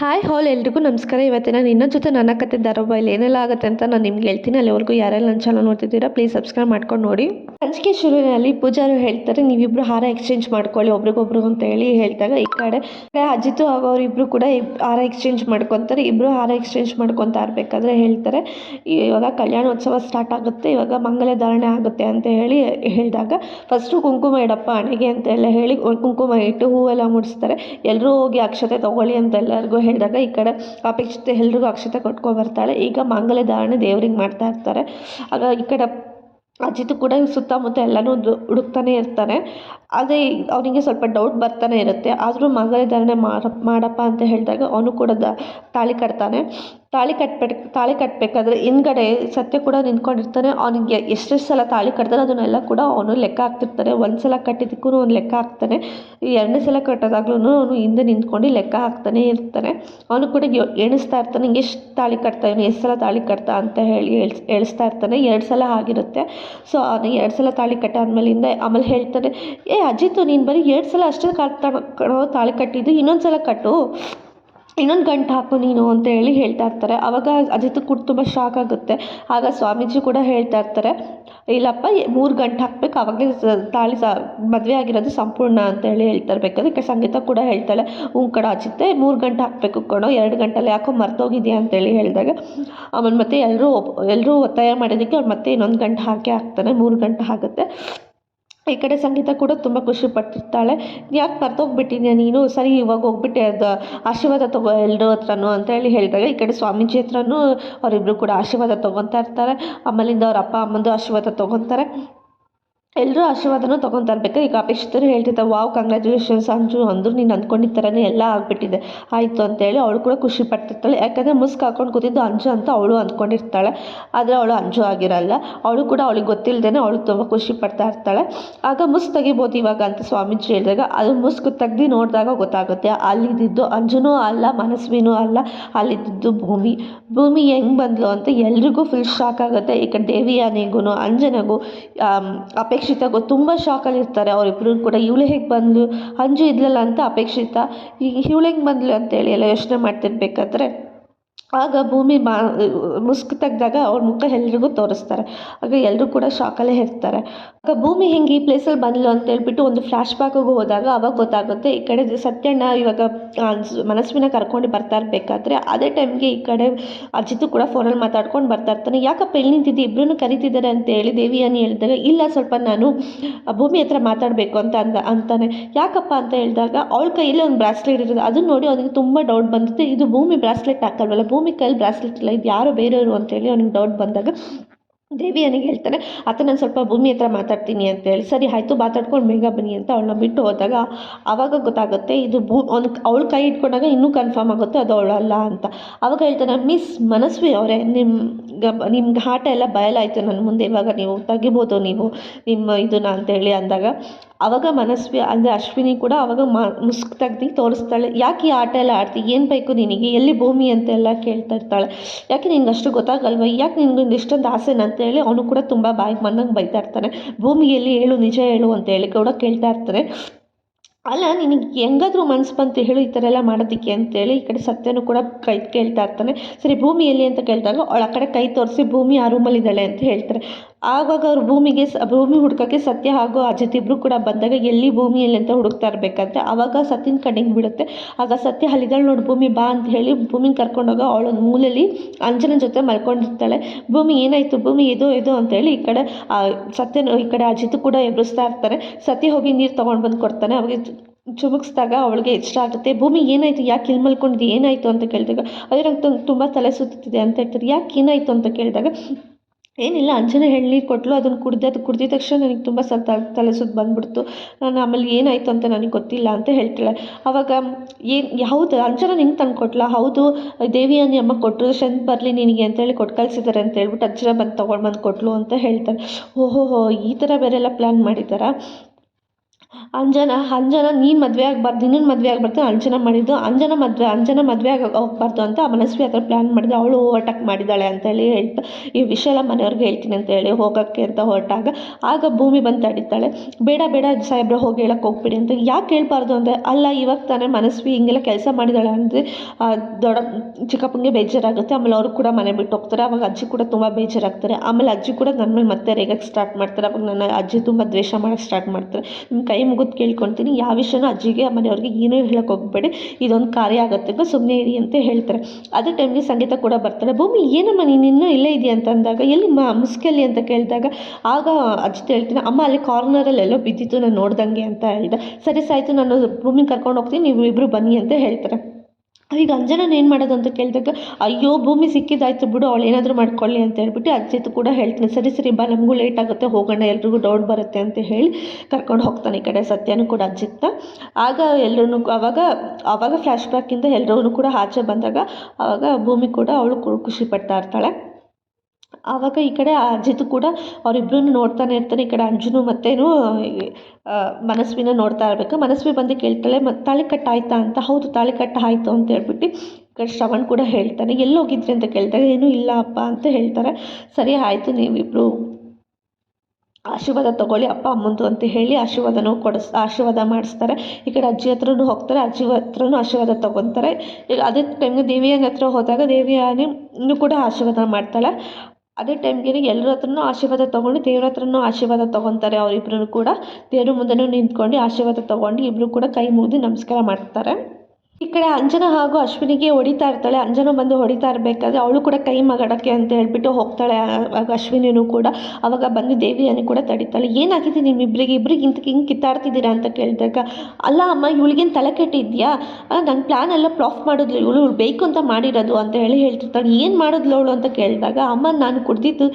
Hi ಹಾಲ್, ಎಲ್ರಿಗೂ ನಮಸ್ಕಾರ. ಇವತ್ತಿನ ನಾನು ಇನ್ನೊಂದು ಜೊತೆ ನನ್ನ ಕತೆ ಧಾರಾವಾಹಿಲಿ ಏನೆಲ್ಲ ಆಗುತ್ತೆ ಅಂತ ನಾನು ನಿಮ್ಗೆ ಹೇಳ್ತೀನಿ. ಅಲ್ಲಿವರೆಗೂ ಯಾರೆಲ್ಲ ನನ್ನ ಚಾನಲ್ ನೋಡ್ತಿದ್ದೀರಾ ಪ್ಲೀಸ್ ಸಬ್ಸ್ಕ್ರೈಬ್ ಮಾಡ್ಕೊಂಡು ನೋಡಿ. ಸಂಚಿಕೆ ಶುರುವಿನಲ್ಲಿ ಪೂಜಾರು ಹೇಳ್ತಾರೆ, ನೀವಿಬ್ರು ಹಾರ ಎಕ್ಸ್ಚೇಂಜ್ ಮಾಡ್ಕೊಳ್ಳಿ, ಒಬ್ರಿಗೊಬ್ರು ಅಂತ ಹೇಳಿ ಹೇಳ್ತಾಗ ಈ ಕಡೆ ಅಜಿತು ಹಾಗೂ ಅವರಿಬ್ರು ಕೂಡ ಹಾರ ಎಕ್ಸ್ಚೇಂಜ್ ಮಾಡ್ಕೊತಾರೆ. ಇಬ್ರು ಹಾರ ಎಕ್ಸ್ಚೇಂಜ್ ಮಾಡ್ಕೊತಾ ಇರ್ಬೇಕಾದ್ರೆ ಹೇಳ್ತಾರೆ, ಇವಾಗ ಕಲ್ಯಾಣೋತ್ಸವ ಸ್ಟಾರ್ಟ್ ಆಗುತ್ತೆ, ಇವಾಗ ಮಂಗಲ ಧಾರಣೆ ಆಗುತ್ತೆ ಅಂತ ಹೇಳಿ ಹೇಳಿದಾಗ, ಫಸ್ಟು ಕುಂಕುಮ ಇಡಪ್ಪ ಹಣೆಗೆ ಅಂತ ಎಲ್ಲ ಹೇಳಿ ಕುಂಕುಮ ಇಟ್ಟು ಹೂವೆಲ್ಲ ಮುಡಿಸ್ತಾರೆ. ಎಲ್ಲರೂ ಹೋಗಿ ಅಕ್ಷತೆ ತಗೊಳ್ಳಿ ಅಂತ ಎಲ್ಲರಿಗೂ ಹೇಳಿದಾಗ ಈ ಕಡೆ ಅಪೇಕ್ಷಿತ ಎಲ್ರಿಗೂ ಅಕ್ಷತೆ ಕೊಟ್ಕೊ ಬರ್ತಾಳೆ. ಈಗ ಮಾಂಗಲ್ಯ ಧಾರಣೆ ದೇವ್ರಿಗೆ ಮಾಡ್ತಾ ಇರ್ತಾರೆ. ಆಗ ಈ ಕಡೆ ಅಜಿತ್ ಕೂಡ ಸುತ್ತಮುತ್ತ ಎಲ್ಲನೂ ಹುಡುಕ್ತಾನೆ ಇರ್ತಾನೆ. ಅದೇ ಅವನಿಗೆ ಸ್ವಲ್ಪ ಡೌಟ್ ಬರ್ತಾನೆ ಇರುತ್ತೆ. ಆದರೂ ಮಾಂಗಲ್ಯ ಧಾರಣೆ ಮಾಡ ಮಾಡಪ್ಪ ಅಂತ ಹೇಳಿದಾಗ ಅವನು ಕೂಡ ತಾಳಿ ಕಟ್ತಾನೆ. ತಾಳಿ ಕಟ್ಬೇಕು ತಾಳಿ ಕಟ್ಟಬೇಕಾದ್ರೆ ಹಿಂದ್ಗಡೆ ಸತ್ಯ ಕೂಡ ನಿಂತ್ಕೊಂಡಿರ್ತಾನೆ ಅವನಿಗೆ ಎಷ್ಟೆಷ್ಟು ಸಲ ತಾಳಿ ಕಟ್ತಾನೆ ಅದನ್ನೆಲ್ಲ ಕೂಡ ಅವನು ಲೆಕ್ಕ ಹಾಕ್ತಿರ್ತಾನೆ ಒಂದು ಸಲ ಕಟ್ಟಿದ್ದಕ್ಕೂ ಒಂದು ಲೆಕ್ಕ ಹಾಕ್ತಾನೆ. ಎರಡನೇ ಸಲ ಕಟ್ಟೋದಾಗ್ಲೂ ಅವನು ಹಿಂದೆ ನಿಂತ್ಕೊಂಡು ಲೆಕ್ಕ ಹಾಕ್ತಾನೆ ಇರ್ತಾನೆ. ಅವನು ಕೂಡ ಎಣಿಸ್ತಾ ಇರ್ತಾನೆ ಎಷ್ಟು ತಾಳಿ ಕಟ್ತಾ ಇವನು, ಎಷ್ಟು ಸಲ ತಾಳಿ ಕಟ್ತಾ? ಅಂತ ಹೇಳಿ ಎಳ್ಸ್ ಹೇಳಿಸ್ತಾ ಇರ್ತಾನೆ. ಎರಡು ಸಲ ಆಗಿರುತ್ತೆ. ಸೊ ಅವನು ಎರಡು ಸಲ ತಾಳಿ ಕಟ್ಟಾದ್ಮೇಲಿಂದ ಆಮೇಲೆ ಹೇಳ್ತಾನೆ, ಏ ಅಜಿತು, ನೀನು ಬರೀ ಎರಡು ಸಲ ಅಷ್ಟೇ ಕಟ್ತಾ ಕಣೋ, ತಾಳಿ ಕಟ್ಟಿದ್ದು, ಇನ್ನೊಂದು ಸಲ ಕಟ್ಟು. ಇನ್ನೊಂದು ಗಂಟು ಹಾಕು ನೀನು ಅಂತ ಹೇಳಿ ಹೇಳ್ತಾ ಇರ್ತಾರೆ. ಆವಾಗ ಅಜಿತ್ ಕೂಡ ತುಂಬ ಶಾಕ್ ಆಗುತ್ತೆ. ಆಗ ಸ್ವಾಮೀಜಿ ಕೂಡ ಹೇಳ್ತಾ ಇರ್ತಾರೆ, ಇಲ್ಲಪ್ಪ ಮೂರು ಗಂಟು ಹಾಕ್ಬೇಕು ಆವಾಗಲೇ ತಾಳಿ ಸ, ಮದುವೆ ಆಗಿರೋದು ಸಂಪೂರ್ಣ ಅಂತ ಹೇಳಿ ಹೇಳ್ತಾ ಇರ್ಬೇಕಾದ್ರೆ ಸಂಗೀತ ಕೂಡ ಹೇಳ್ತಾಳೆ ಹ್ಞೂ ಕಡ ಅಜಿತ್ತೆ ಮೂರು ಗಂಟೆ ಹಾಕಬೇಕು ಕಣೋ, ಎರಡು ಗಂಟೆಲ್ಲ ಯಾಕೋ ಮರ್ತೋಗಿದ್ಯಾ ಅಂತೇಳಿ ಹೇಳಿದಾಗ ಆಮೇಲೆ ಮತ್ತೆ ಎಲ್ಲರೂ ಎಲ್ಲರೂ ಒತ್ತಾಯ ಮಾಡಿದ್ದಕ್ಕೆ ಅವ್ರು ಮತ್ತೆ ಇನ್ನೊಂದು ಗಂಟೆ ಹಾಕಿ ಹಾಕ್ತಾನೆ, ಮೂರು ಗಂಟೆ ಆಗುತ್ತೆ ಈ ಕಡೆ ಸಂಗೀತ ಕೂಡ ತುಂಬ ಖುಷಿ ಪಟ್ಟಿರ್ತಾಳೆ ಯಾಕೆ ಮರ್ತೋಗ್ಬಿಟ್ಟಿದ್ಯಾ ನೀನು? ಸರಿ, ಇವಾಗ ಹೋಗ್ಬಿಟ್ಟೆ, ಅದು ಆಶೀರ್ವಾದ ತಗೋ ಎಲ್ಲರ ಹತ್ರನೂ ಅಂತ ಹೇಳಿ ಹೇಳಿದಾಗ ಈ ಕಡೆ ಸ್ವಾಮೀಜಿ ಹತ್ರನೂ ಅವರಿಬ್ಬರು ಕೂಡ ಆಶೀರ್ವಾದ ತೊಗೊತಾ ಇರ್ತಾರೆ. ಆಮೇಲಿಂದ ಅವ್ರ ಅಪ್ಪ ಅಮ್ಮಂದು ಆಶೀರ್ವಾದ ತೊಗೊತಾರೆ. ಎಲ್ಲರೂ ಆಶೀರ್ವಾದನೂ ತೊಗೊತಾ ಇರ್ಬೇಕು ಈಗ ಅಪೇಕ್ಷಿತರು ಹೇಳ್ತಿರ್ತಾರೆ ವಾವ್ ಕಂಗ್ರ್ಯಾಚುಲೇಷನ್ಸ್ ಅಂಜು, ಅಂದ್ರು ನೀನು ಅಂದ್ಕೊಂಡಿದ್ದ ಥರನೇ ಎಲ್ಲ ಆಗಿಬಿಟ್ಟಿದೆ. ಆಯಿತು ಅಂತೇಳಿ ಅವಳು ಕೂಡ ಖುಷಿ ಪಡ್ತಿರ್ತಾಳೆ. ಯಾಕಂದರೆ ಮುಸ್ಕ್ ಹಾಕೊಂಡು ಕೂತಿದ್ದು ಅಂಜು ಅಂತ ಅವಳು ಅಂದ್ಕೊಂಡಿರ್ತಾಳೆ ಆದರೆ ಅವಳು ಅಂಜು ಆಗಿರಲ್ಲ. ಅವಳು ಕೂಡ ಅವಳಿಗೆ ಗೊತ್ತಿಲ್ಲದೇ ಅವಳು ತುಂಬ ಖುಷಿ ಪಡ್ತಾ ಇರ್ತಾಳೆ. ಆಗ ಮುಸ್ಕ್ ತೆಗಿಬೋದು ಇವಾಗ ಅಂತ ಸ್ವಾಮೀಜಿ ಹೇಳಿದಾಗ, ಅದು ಮುಸ್ಕ್ ತೆಗ್ದು ನೋಡಿದಾಗ ಗೊತ್ತಾಗುತ್ತೆ. ಅಲ್ಲಿದ್ದು ಅಂಜುನೂ ಅಲ್ಲ, ಮನಸ್ವಿನೂ ಅಲ್ಲ. ಅಲ್ಲಿದ್ದು ಭೂಮಿ. ಭೂಮಿ ಹೆಂಗೆ ಬಂದ್ಲು ಅಂತ ಎಲ್ರಿಗೂ ಫುಲ್ ಶಾಕ್ ಆಗುತ್ತೆ. ಈ ಕಡೆ ದೇವಿಯಾನಿಗೂ ಅಂಜನಗೂ ಆಮ್, ಅಪೇಕ್ಷಿತಗೂ ತುಂಬ ಶಾಕಲ್ಲಿ ಇರ್ತಾರೆ ಅವರಿಬ್ಬರು ಕೂಡ. ಇವಳು ಹೇಗೆ ಬಂದ್ಲು? ಅಂಜು ಇದ್ಲಲ್ಲ ಅಂತ ಅಪೇಕ್ಷಿತ. ಈಗ ಇವಳು ಹೆಂಗೆ ಬಂದ್ಲು ಅಂತೇಳಿ ಎಲ್ಲ ಯೋಚನೆ ಮಾಡ್ತಿರ್ಬೇಕಾದ್ರೆ ಆಗ ಭೂಮಿ ಮಾ ಮುಸ್ಕ್ ತೆಗ್ದಾಗ ಅವ್ರ ಮುಖ ಎಲ್ರಿಗೂ ತೋರಿಸ್ತಾರೆ. ಆಗ ಎಲ್ಲರೂ ಕೂಡ ಶಾಕಲ್ಲೇ ಇರ್ತಾರೆ. ಭೂಮಿ ಹೆಂಗೆ ಈ ಪ್ಲೇಸಲ್ಲಿ ಬಂದ್ಲು ಅಂತ ಹೇಳ್ಬಿಟ್ಟು ಒಂದು ಫ್ಲ್ಯಾಶ್ ಬ್ಯಾಕಿಗೆ ಹೋದಾಗ ಅವಾಗ ಗೊತ್ತಾಗುತ್ತೆ ಈ ಕಡೆ ಸತ್ಯಣ್ಣ ಇವಾಗ ಮನಸ್ವಿನ ಕರ್ಕೊಂಡು ಬರ್ತಾ ಇರಬೇಕಾದ್ರೆ ಅದೇ ಟೈಮ್ಗೆ ಈ ಕಡೆ ಅಜಿತು ಕೂಡ ಫೋನಲ್ಲಿ ಮಾತಾಡ್ಕೊಂಡು ಬರ್ತಾ ಇರ್ತಾನೆ. ಯಾಕಪ್ಪ ಇಲ್ಲಿ ನಿಂತಿದ್ದು? ಇಬ್ಬರೂ ಕರಿತಿದ್ದಾರೆ ಅಂತ ಹೇಳಿ ದೇವಿಯನ್ನು ಹೇಳಿದಾಗ, ಇಲ್ಲ ಸ್ವಲ್ಪ ನಾನು ಭೂಮಿ ಹತ್ರ ಮಾತಾಡಬೇಕು ಅಂತ ಅಂದ, ಅಂತಾನೆ. ಯಾಕಪ್ಪ ಅಂತ ಹೇಳಿದಾಗ, ಅವಳ ಕೈಯಲ್ಲಿ ಒಂದು ಬ್ರಾಸ್ಲೆಟ್ ಇರೋದು. ಅದನ್ನ ನೋಡಿ ಅವನಿಗೆ ತುಂಬ ಡೌಟ್ ಬಂದಿತ್ತು. ಇದು ಭೂಮಿ ಬ್ರಾಸ್ಲೆಟ್ ಹಾಕಲ್ವಲ್ಲ? ಭೂಮಿ ಕೈಯಲ್ಲಿ ಬ್ರಾಸ್ಲೆಟ್ ಇಲ್ಲ. ಇದು ಯಾರೋ ಬೇರೆಯವರು ಅಂತೇಳಿ ಅವ್ನಿಗೆ ಡೌಟ್ ಬಂದಾಗ ದೇವಿಯನಿಗೆ ಹೇಳ್ತಾರೆ ಆತ ನಾನು ಸ್ವಲ್ಪ ಭೂಮಿ ಹತ್ರ ಮಾತಾಡ್ತೀನಿ ಅಂತ ಹೇಳಿ, ಸರಿ ಆಯಿತು ಮಾತಾಡ್ಕೊಂಡು ಬೇಗ ಬನ್ನಿ ಅಂತ ಅವಳನ್ನ ಬಿಟ್ಟು ಹೋದಾಗ ಆವಾಗ ಗೊತ್ತಾಗುತ್ತೆ ಇದು ಭೂ, ಅವ್ನು ಅವಳು ಕೈ ಇಟ್ಕೊಂಡಾಗ ಇನ್ನೂ ಕನ್ಫರ್ಮ್ ಆಗುತ್ತೆ ಅದು ಅವಳಲ್ಲ ಅಂತ. ಆವಾಗ ಹೇಳ್ತಾನೆ ಮಿಸ್ ಮನಸ್ವಿ ಅವರೇ ನಿಮ್ಮ ನಿಮ್ಗೆ ಆಟ ಎಲ್ಲ ಬಯಲಾಯಿತು ನನ್ನ ಮುಂದೆ ಇವಾಗ ನೀವು ತೆಗಿಬೋದು ನೀವು, ನಿಮ್ಮ ಇದನ್ನ ಅಂತೇಳಿ ಅಂದಾಗ ಆವಾಗ ಮನಸ್ವಿ ಅಂದರೆ ಅಶ್ವಿನಿ ಕೂಡ ಆವಾಗ ಮ, ಮುಸ್ಕ್ ತೆಗ್ದು ತೋರಿಸ್ತಾಳೆ, ಯಾಕೆ ಈ ಆಟ ಎಲ್ಲ ಆಡ್ತಿ, ಏನು ಬೇಕು ನಿನಗೆ, ಎಲ್ಲಿ ಭೂಮಿ ಅಂತೆಲ್ಲ ಕೇಳ್ತಾ ಇರ್ತಾಳೆ, ಯಾಕೆ ನಿನಗೆ ಅಷ್ಟು ಗೊತ್ತಾಗಲ್ವ, ಯಾಕೆ ನಿನಗೊಂದು ಇಷ್ಟೊಂದು ಆಸೆನ ಅಂತೇಳಿ ಅವನು ಕೂಡ ತುಂಬ ಬಾಯಿಗೆ ಬಂದಂಗೆ ಬೈತಾ ಇರ್ತಾನೆ. ಭೂಮಿಯಲ್ಲಿ ಹೇಳು, ನಿಜ ಹೇಳು ಅಂತೇಳಿ ಕೂಡ ಕೇಳ್ತಾ ಇರ್ತಾನೆ ಅಲ್ಲ, ನಿನಗೆ ಹೆಂಗಾದ್ರೂ ಮನ್ಸು ಬಂತು ಹೇಳು, ಈ ಥರ ಎಲ್ಲ ಮಾಡೋದಕ್ಕೆ ಅಂತೇಳಿ ಈ ಕಡೆ ಸತ್ಯನೂ ಕೂಡ ಕೈ ಕೇಳ್ತಾ ಇರ್ತಾನೆ. ಸರಿ ಭೂಮಿ ಎಲ್ಲಿ ಅಂತ ಕೇಳಿದಾಗ ಅವಳ ಕಡೆ ಕೈ ತೋರಿಸಿ ಭೂಮಿ ಆ ರೂಮಲ್ಲಿ ಇದ್ದಾಳೆ ಅಂತ ಹೇಳ್ತಾರೆ. ಆವಾಗ ಅವ್ರು ಭೂಮಿಗೆ ಭೂಮಿ ಹುಡ್ಕೋಕ್ಕೆ ಸತ್ಯ ಹಾಗೂ ಅಜಿತ್ ಇಬ್ಬರು ಕೂಡ ಬಂದಾಗ ಎಲ್ಲಿ ಭೂಮಿ ಎಲ್ಲಿ ಅಂತ ಹುಡುಕ್ತಾ ಇರಬೇಕಂತೆ. ಆವಾಗ ಸತ್ಯನ ಕಣ್ಣಿಗೆ ಬಿಡುತ್ತೆ ಆಗ ಸತ್ಯ ಅಲ್ಲಿದ್ದಾಳೆ ನೋಡಿ ಭೂಮಿ, ಬಾ ಅಂತ ಹೇಳಿ ಭೂಮಿನ ಕರ್ಕೊಂಡೋಗ ಅವಳೊಂದು ಮೂಲೆಯಲ್ಲಿ ಅಂಜನ ಜೊತೆ ಮಲ್ಕೊಂಡಿರ್ತಾಳೆ. ಭೂಮಿ, ಏನಾಯಿತು? ಭೂಮಿ ಇದು ಇದು ಅಂತೇಳಿ ಈ ಕಡೆ ಸತ್ಯನ, ಈ ಕಡೆ ಅಜಿತ್ ಕೂಡ ಎಬ್ರಿಸ್ತಾ ಇರ್ತಾರೆ. ಸತ್ಯ ಹೋಗಿ ನೀರು ತೊಗೊಂಡು ಬಂದು ಕೊಡ್ತಾನೆ. ಅವಾಗ ಚುಮುಕ್ಸ್ದಾಗ ಅವಳಿಗೆ ಇಷ್ಟ ಆಗುತ್ತೆ. ಭೂಮಿ, ಏನಾಯಿತು? ಯಾಕೆ ಇಲ್ಲಿ ಮಲ್ಕೊಂಡಿದ್ದು ಏನಾಯಿತು? ಅಂತ ಕೇಳಿದಾಗ, ಅಯ್ಯೋ, ನಂಗೆ ತುಂಬ ತಲೆ ಸುತ್ತಿದೆ ಅಂತ ಹೇಳ್ತಾರೆ. ಯಾಕೆ ಏನಾಯಿತು? ಅಂತ ಕೇಳಿದಾಗ ಏನಿಲ್ಲ, ಅಂಜನ ಎಳ್ನೀರು ಕೊಟ್ಟಲು ಅದನ್ನು ಕುಡ್ದು, ಅದು ಕುಡಿದ ತಕ್ಷಣ ನನಗೆ ತುಂಬ ಸ ತಲೆ ಸುತ್ತು ಬಂದುಬಿಡ್ತು. ನಾನು ಆಮೇಲೆ ಏನಾಯಿತು ಅಂತ ನನಗೆ ಗೊತ್ತಿಲ್ಲ ಅಂತ ಹೇಳ್ತಾಳೆ ಅವಾಗ ಏನು ಹೌದು ಅಂಜನ ನಿಂಗೆ ತಂದು ಕೊಟ್ಲಾ? ಹೌದು ದೇವಿಯಾನಿ ಅಮ್ಮ ಕೊಟ್ಟರು ಶಂತ್ ಬರಲಿ ನಿನಗೆ ಅಂತೇಳಿ ಕೊಟ್ಟು ಕಳಿಸಿದ್ದಾರೆ ಅಂತ ಹೇಳ್ಬಿಟ್ಟು ಅಂಜನ ಬಂದು ತೊಗೊಂಡು ಬಂದು ಕೊಟ್ಲು ಅಂತ ಹೇಳ್ತಾರೆ. ಓಹೋ ಈ ಥರ ಬೇರೆಲ್ಲ ಪ್ಲ್ಯಾನ್ ಮಾಡಿದ್ದಾರಾ? ಅಂಜನ ಅಂಜನ, ನೀನು ಮದುವೆ ಆಗಬಾರ್ದು ಇನ್ನೊಂದು ಮದುವೆ ಆಗಬಾರ್ದು ಅಂಜನ ಮಾಡಿದ್ದು, ಅಂಜನ ಮದುವೆ ಅಂಜನ ಮದುವೆ ಆಗ ಹೋಗ್ಬಾರ್ದು ಅಂತ ಮನಸ್ವಿ ಹತ್ರ ಪ್ಲ್ಯಾನ್ ಮಾಡಿದ್ದು. ಅವಳು ಓವರ್ಟೇಕ್ ಮಾಡಿದ್ದಾಳೆ ಅಂತೇಳಿ ಹೇಳ್ತಾ, ಈ ಎಲ್ಲ ಮನೆಯವ್ರಿಗೆ ಹೇಳ್ತೀನಿ ಅಂತೇಳಿ ಹೋಗೋಕ್ಕೆ ಅಂತ ಹೊರಟಾಗ ಆಗ ಭೂಮಿ ಬಂದು ತಡೀತಾಳೆ. ಬೇಡ ಬೇಡ ಸಾಹೇಬ್ರೆ, ಹೋಗಿ ಹೇಳಕ್ಕೆ ಹೋಗ್ಬಿಡಿ ಅಂತ. ಯಾಕೆ ಹೇಳ್ಬಾರ್ದು ಅಂದರೆ, ಅಲ್ಲ, ಇವಾಗ ತಾನೇ ಮನಸ್ವಿ ಹಿಂಗೆಲ್ಲ ಕೆಲಸ ಮಾಡಿದ್ದಾಳೆ ಅಂದರೆ ದೊಡ್ಡ ಚಿಕ್ಕಪ್ಪಂಗೆ ಬೇಜಾರಾಗುತ್ತೆ. ಆಮೇಲೆ ಅವರು ಕೂಡ ಮನೆ ಬಿಟ್ಟು ಹೋಗ್ತಾರೆ. ಅವಾಗ ಅಜ್ಜಿ ಕೂಡ ತುಂಬ ಬೇಜಾರಾಗ್ತಾರೆ. ಆಮೇಲೆ ಅಜ್ಜಿ ಕೂಡ ನನ್ನ ಮೇಲೆ ಮತ್ತೆ ರೇಗಕ್ಕೆ ಸ್ಟಾರ್ಟ್ ಮಾಡ್ತಾರೆ. ಅವಾಗ ನನ್ನ ಅಜ್ಜಿ ತುಂಬ ದ್ವೇಷ ಮಾಡೋಕ್ಕೆ ಸ್ಟಾರ್ಟ್ ಮಾಡ್ತಾರೆ. ನಿಮ್ಮ ಕೈ ಮುಗಿದು ಕೇಳ್ಕೊಳ್ತೀನಿ. ಯಾವ ವಿಷಯನ ಅಜ್ಜಿಗೆ ಮನೆಯವ್ರಿಗೆ ಏನೂ ಹೇಳಕ್ಕೆ ಹೋಗಬೇಡಿ. ಇದೊಂದು ಕಾರ್ಯ ಆಗುತ್ತೆ ಸುಮ್ಮನೆ ಇರಿ ಅಂತ ಹೇಳ್ತಾರೆ. ಅದೇ ಟೈಮ್ಗೆ ಸಂಗೀತ ಕೂಡ ಬರ್ತಾರೆ. ಭೂಮಿ, ಏನಮ್ಮ ನೀನು ಇನ್ನೂ ಇಲ್ಲೇ ಇದೆಯಾ ಅಂತ ಅಂದಾಗ, ಎಲ್ಲಿ ಮುಸ್ಕೆಲ್ಲಿ ಮುಸ್ಕಲ್ಲಿ ಅಂತ ಕೇಳಿದಾಗ, ಆಗ ಅಜ್ಜಿ ಹೇಳ್ತೀನಿ, ಅಮ್ಮ, ಅಲ್ಲಿ ಕಾರ್ನರಲ್ಲಿ ಎಲ್ಲೋ ಬಿದ್ದಿತ್ತು, ನಾನು ನೋಡ್ದಂಗೆ ಅಂತ ಹೇಳಿದೆ. ಸರಿ, ಸಾಯಿತು, ನಾನು ಭೂಮಿ ಕರ್ಕೊಂಡು ಹೋಗ್ತೀನಿ, ನೀವು ಇಬ್ಬರು ಬನ್ನಿ ಅಂತ ಹೇಳ್ತಾರೆ. ಈಗ ಅಂಜನನ ಏನು ಮಾಡೋದು ಅಂತ ಕೇಳಿದಾಗ ಅಯ್ಯೋ, ಭೂಮಿ ಸಿಕ್ಕಿದ್ದಾಯ್ತು ಬಿಡು, ಅವಳು ಏನಾದರೂ ಮಾಡ್ಕೊಳ್ಳಿ ಅಂತ ಹೇಳ್ಬಿಟ್ಟು ಅಜ್ಜಿತು ಕೂಡ ಹೇಳ್ತಾನೆ, ಸರಿ ಸರಿ, ಬಾ, ನಮಗೂ ಲೇಟ್ ಆಗುತ್ತೆ, ಹೋಗೋಣ, ಎಲ್ರಿಗೂ ಡೌಟ್ ಬರುತ್ತೆ ಅಂತ ಹೇಳಿ ಕರ್ಕೊಂಡು ಹೋಗ್ತಾನೆ ಈ ಕಡೆ ಸತ್ಯನೂ ಕೂಡ ಅಜ್ಜಿತ್ತ ಆಗ ಎಲ್ಲರೂ ಅವಾಗ ಆವಾಗ ಫ್ಲ್ಯಾಶ್ ಬ್ಯಾಕಿಂದ ಎಲ್ಲರೂ ಕೂಡ ಆಚೆ ಬಂದಾಗ ಆವಾಗ ಭೂಮಿ ಕೂಡ ಅವಳು ಖುಷಿ ಪಡ್ತಾ ಇರ್ತಾಳೆ. ಆವಾಗ ಈ ಕಡೆ ಅಜಿತ್ ಕೂಡ ಅವರಿಬ್ರೂ ನೋಡ್ತಾನೆ ಇರ್ತಾನೆ, ಈ ಕಡೆ ಅಂಜುನು ಮತ್ತೇನು ಮನಸ್ವಿನ ನೋಡ್ತಾ ಇರಬೇಕು. ಮನಸ್ವಿ ಬಂದು ಕೇಳ್ತಾಳೆ ಮತ್ತು ತಾಳಿ ಕಟ್ಟಾಯ್ತಾ ಅಂತ? ಹೌದು, ತಾಳಿ ಕಟ್ಟು ಆಯಿತು ಅಂತ ಹೇಳ್ಬಿಟ್ಟು ಈ ಕಡೆ ಶ್ರವಣ್ ಕೂಡ ಹೇಳ್ತಾನೆ. ಎಲ್ಲೋಗಿದ್ರಿ? ಅಂತ ಕೇಳ್ತಾರೆ ಏನೂ ಇಲ್ಲ ಅಪ್ಪ ಅಂತ ಹೇಳ್ತಾರೆ. ಸರಿ, ಆಯಿತು ನೀವಿಬ್ಬರು ಆಶೀರ್ವಾದ ತೊಗೊಳ್ಳಿ, ಅಪ್ಪ ಅಮ್ಮಂದು ಅಂತ ಹೇಳಿ ಆಶೀರ್ವಾದನೂ ಕೊಡಿಸ್, ಆಶೀರ್ವಾದ ಮಾಡಿಸ್ತಾರೆ. ಈ ಕಡೆ ಅಜ್ಜಿ ಹತ್ರನೂ ಹೋಗ್ತಾರೆ. ಅಜ್ಜಿ ಹತ್ರನೂ ಆಶೀರ್ವಾದ ತೊಗೊತಾರೆ ಅದೇ ಟೈಮ್ಗೆ ದೇವಿಯನ ಹತ್ರ ಹೋದಾಗ ದೇವಿಯಾನಿ ಇನ್ನೂ ಕೂಡ ಆಶೀರ್ವಾದ ಮಾಡ್ತಾಳೆ. ಅದೇ ಟೈಮ್ಗೆ ಎಲ್ಲರ ಹತ್ರನೂ ಆಶೀರ್ವಾದ ತೊಗೊಂಡು ದೇವ್ರ ಹತ್ರನೂ ಆಶೀರ್ವಾದ ತೊಗೊತಾರೆ ಅವರಿಬ್ರು ಕೂಡ. ದೇವ್ರ ಮುಂದೆನೂ ನಿಂತ್ಕೊಂಡು ಆಶೀರ್ವಾದ ತೊಗೊಂಡು ಇಬ್ಬರೂ ಕೂಡ ಕೈ ಮುಗಿದು ನಮಸ್ಕಾರ ಮಾಡ್ತಾರೆ. ಈ ಕಡೆ ಅಂಜನ ಹಾಗೂ ಅಶ್ವಿನಿಗೆ ಹೊಡಿತಾ ಇರ್ತಾಳೆ. ಅಂಜನ ಬಂದು ಹೊಡಿತಾ ಇರಬೇಕಾದ್ರೆ ಅವಳು ಕೂಡ ಕೈ ಮಗಡಕ್ಕೆ ಅಂತ ಹೇಳ್ಬಿಟ್ಟು ಹೋಗ್ತಾಳೆ. ಆವಾಗ ಅಶ್ವಿನಿನೂ ಕೂಡ ಅವಾಗ ಬಂದು ದೇವಿಯನ್ನು ಕೂಡ ತಡಿತಾಳೆ. ಏನಾಗಿದೆ ನಿಮ್ಮಿಬ್ಬರಿಗೆ ಇಬ್ಬರಿಗೆ ಇಂತ ಹಿಂಗೆ ಕಿತ್ತಾಡ್ತಿದ್ದೀರಾ ಅಂತ ಕೇಳಿದಾಗ, ಅಲ್ಲ ಅಮ್ಮ, ಇವಳಿಗೇನು ತಲೆ ಕೆಟ್ಟಿದ್ಯಾ? ನನ್ನ ಪ್ಲ್ಯಾನ್ ಎಲ್ಲ ಪ್ಲಾಫ್ ಮಾಡಿದ್ಲು. ಇವಳು ಇವಳು ಬೇಕು ಅಂತ ಮಾಡಿರೋದು ಅಂತ ಹೇಳಿ ಹೇಳ್ತಿರ್ತಾಳೆ. ಏನು ಮಾಡಿದ್ಲು ಅವಳು? ಅಂತ ಕೇಳಿದಾಗ, ಅಮ್ಮ, ನಾನು ಕುಡ್ದಿದ್ದು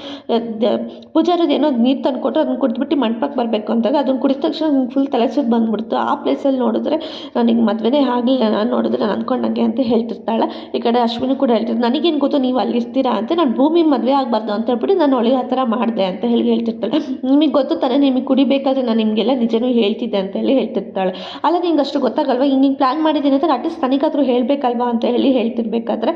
ಪೂಜಾರದ್ದು ಏನೋ ನೀರು ತಂದು ಕೊಟ್ಟರು ಅದನ್ನು ಕುಡಿದ್ಬಿಟ್ಟು ಮಂಟಪಕ್ಕೆ ಬರಬೇಕು ಅಂದಾಗ ಅದನ್ನು ಕುಡಿದ ತಕ್ಷಣ ಫುಲ್ ತಲೆ ಸುತ್ತ ಬಂದ್ಬಿಡ್ತು. ಆ ಪ್ಲೇಸಲ್ಲಿ ನೋಡಿದ್ರೆ ನನಗೆ ಮದುವೆನೇ ಆಗಲಿಲ್ಲ. ನಾನು ನೋಡಿದ್ರೆ ನಾನು ಅಂದ್ಕೊಂಡಂಗೆ ಅಂತ ಹೇಳ್ತಿರ್ತಾಳೆ. ಈ ಕಡೆ ಅಶ್ವಿನಿ ಕೂಡ ಹೇಳ್ತಿರ್ತಾರೆ ನನಗೇನು ಗೊತ್ತು ನೀವು ಅಲ್ಲಿ ಇರ್ತೀರಾ ಅಂತ? ನಾನು ಭೂಮಿ ಮದುವೆ ಆಗಬಾರ್ದು ಅಂತ ಹೇಳ್ಬಿಟ್ಟು ನಾನು ಒಳಗೆ ಆ ಥರ ಮಾಡಿದೆ ಅಂತ ಹೇಳಿ ಹೇಳ್ತಿರ್ತಾಳೆ. ನಿಮಗೆ ಗೊತ್ತು ತಾನೇ ನಿಮಗೆ ಕುಡಿಬೇಕಾದ್ರೆ ನಾನು ನಿಮಗೆಲ್ಲ ನಿಜನೂ ಹೇಳ್ತಿದ್ದೆ ಅಂತ ಹೇಳಿ ಹೇಳ್ತಿರ್ತಾಳೆ. ಅಲ್ಲ, ನಿಂಗೆ ಅಷ್ಟು ಗೊತ್ತಾಗಲ್ವಾ? ಹಿಂಗೆ ಪ್ಲ್ಯಾನ್ ಮಾಡಿದ್ದೀನಿ ಅಂತ ಅಟ್ಲೀಸ್ಟ್ ತನಿಗಾದರೂ ಹೇಳಬೇಕಲ್ವಾ ಅಂತ ಹೇಳಿ ಹೇಳ್ತಿರ್ಬೇಕಾದ್ರೆ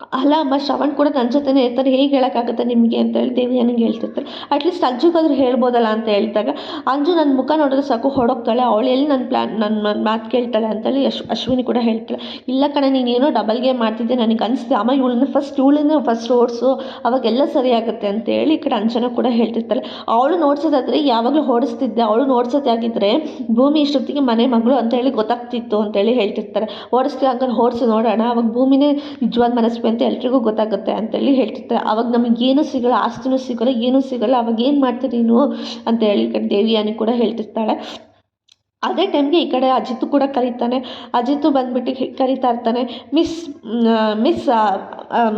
ಅಲ್ಲ, ಅಮ್ಮ, ಶ್ರವಣ್ ಕೂಡ ನನ್ನ ಜೊತೆನೇ ಇರ್ತಾರೆ. ಹೇಗೆ ಹೇಳೋಕ್ಕಾಗುತ್ತೆ ನಿಮಗೆ ಅಂತ ಹೇಳಿ ನನಗೆ ಹೇಳ್ತಿರ್ತಾರೆ. ಅಟ್ಲೀಸ್ಟ್ ಅಜ್ಜಿಗಾದ್ರೂ ಹೇಳ್ಬೋದಲ್ಲ ಅಂತ ಹೇಳಿದಾಗ, ಅಂಜು ನನ್ನ ಮುಖ ನೋಡಿದ್ರೆ ಸಾಕು ಹೊಡೋಗ್ತಾಳೆ ಅವಳು ಎಲ್ಲಿ ನನ್ನ ಪ್ಲ್ಯಾನ್ ನನ್ನ ಮಾತು ಕೇಳ್ತಾಳೆ ಅಂತೇಳಿ ಯಶ್, ಅಶ್ವಿನಿ ಕೂಡ ಹೇಳ್ತಾಳೆ. ಇಲ್ಲ ಕಣೆ ನೀನೇನೋ ಡಬಲ್ ಗೇಮ್ ಮಾಡ್ತಿದ್ದೆ ನನಗೆ ಅನಿಸ್ತೆ ಅಮ್ಮ, ಇವಳನ್ನ ಫಸ್ಟ್ ಇವಳನ್ನ ಫಸ್ಟ್ ಓಡಿಸು ಅವಾಗೆಲ್ಲ ಸರಿಯಾಗುತ್ತೆ ಅಂತೇಳಿ ಈ ಕಡೆ ಅಂಜನ ಕೂಡ ಹೇಳ್ತಿರ್ತಾಳೆ. ಅವಳು ನೋಡ್ಸೋದಾದ್ರೆ ಯಾವಾಗಲೂ ಓಡಿಸ್ತಿದ್ದೆ ಅವಳು ನೋಡ್ಸೋದಾಗಿದ್ದರೆ ಭೂಮಿ ಇಷ್ಟೊತ್ತಿಗೆ ಮನೆ ಮಗಳು ಅಂತ ಹೇಳಿ ಗೊತ್ತಾಗ್ತಿತ್ತು ಅಂತೇಳಿ ಹೇಳ್ತಿರ್ತಾರೆ. ಓಡಿಸ್ತೀವಿ ಹಂಗಾರೆ ಓಡಿಸಿ ನೋಡೋಣ. ಅವಾಗ ಭೂಮಿನೇ ನಿಜವಾದ ಮನಸ್ಸು ಅಂತ ಎಲ್ರಿಗೂ ಗೊತ್ತಾಗುತ್ತೆ ಅಂತೇಳಿ ಹೇಳ್ತಿರ್ತಾರೆ. ಅವಾಗ ನಮಗೇನು ಸಿಗಲ್ಲ, ಆಸ್ತಿನೂ ಸಿಗಲ್ಲ, ಏನೂ ಸಿಗಲ್ಲ, ಅವಾಗ ಏನು ಮಾಡ್ತೀರಿ ನೀನು ಅಂತೇಳಿ ಈ ಕಡೆ ದೇವಿಯಾನಿ ಕೂಡ ಹೇಳ್ತಿರ್ತಾಳೆ. ಅದೇ ಟೈಮ್ಗೆ ಈ ಕಡೆ ಅಜಿತ್ ಕೂಡ ಕರೀತಾನೆ. ಅಜಿತ್ ಬಂದ್ಬಿಟ್ಟು ಕರೀತಾ ಇರ್ತಾನೆ. ಮಿಸ್ ಮಿಸ್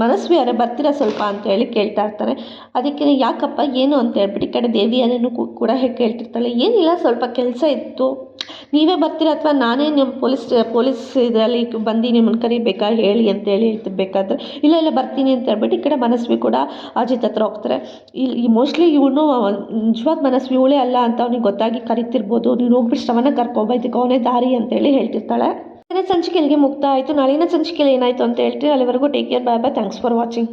ಮನಸ್ವಿ ಅರೆ ಬರ್ತೀರಾ ಸ್ವಲ್ಪ ಅಂತ ಹೇಳಿ ಕೇಳ್ತಾ ಇರ್ತಾರೆ. ಅದಕ್ಕೆ ಯಾಕಪ್ಪ, ಏನು ಅಂತ ಹೇಳ್ಬಿಟ್ಟು ಈ ಕಡೆ ದೇವಿಯನ್ನೂ ಕೂಡ ಕೇಳ್ತಿರ್ತಾಳೆ. ಏನಿಲ್ಲ, ಸ್ವಲ್ಪ ಕೆಲಸ ಇತ್ತು. ನೀವೇ ಬರ್ತೀರಾ ಅಥವಾ ನಾನೇ ನಿಮ್ಮ ಪೊಲೀಸ್ ಪೊಲೀಸ್ ಇದರಲ್ಲಿ ಬಂದು ನಿಮ್ಮನ್ನು ಕರಿಬೇಕಾ ಹೇಳಿ ಅಂತ ಹೇಳಿ ಹೇಳ್ತಿರ್ಬೇಕಾದ್ರೆ, ಇಲ್ಲ ಇಲ್ಲ, ಬರ್ತೀನಿ ಅಂತ ಹೇಳ್ಬಿಟ್ಟು ಈ ಕಡೆ ಮನಸ್ವಿ ಕೂಡ ಅಜಿತ್ ಹತ್ರ ಹೋಗ್ತಾರೆ. ಇಲ್ಲಿ ಮೋಸ್ಟ್ಲಿ ಇವನು ನಿಜವಾದ ಮನಸ್ವಿ ಇವಳೇ ಅಲ್ಲ ಅಂತ ಅವ್ನಿಗೆ ಗೊತ್ತಾಗಿ ಕರಿತಿರ್ಬೋದು. ನೀನು ಹೋಗ್ಬಿಟ್ಟು ಶ್ರವಣ ಕರ್ಕೊಬೈತಿಗೆ ಅವನೇ ದಾರಿ ಅಂತೇಳಿ ಹೇಳ್ತಿರ್ತಾಳೆ. ಸಂಚಿಕೆ ಇಲ್ಲಿಗೆ ಮುಕ್ತ ಆಯಿತು. ನಾಳಿನ ಸಂಚಿಕೆಯಲ್ಲಿ ಏನಾಯಿತು ಅಂತ ಹೇಳ್ತೀವಿ ಅಲ್ಲಿವರೆಗೂ take care bye bye thanks for watching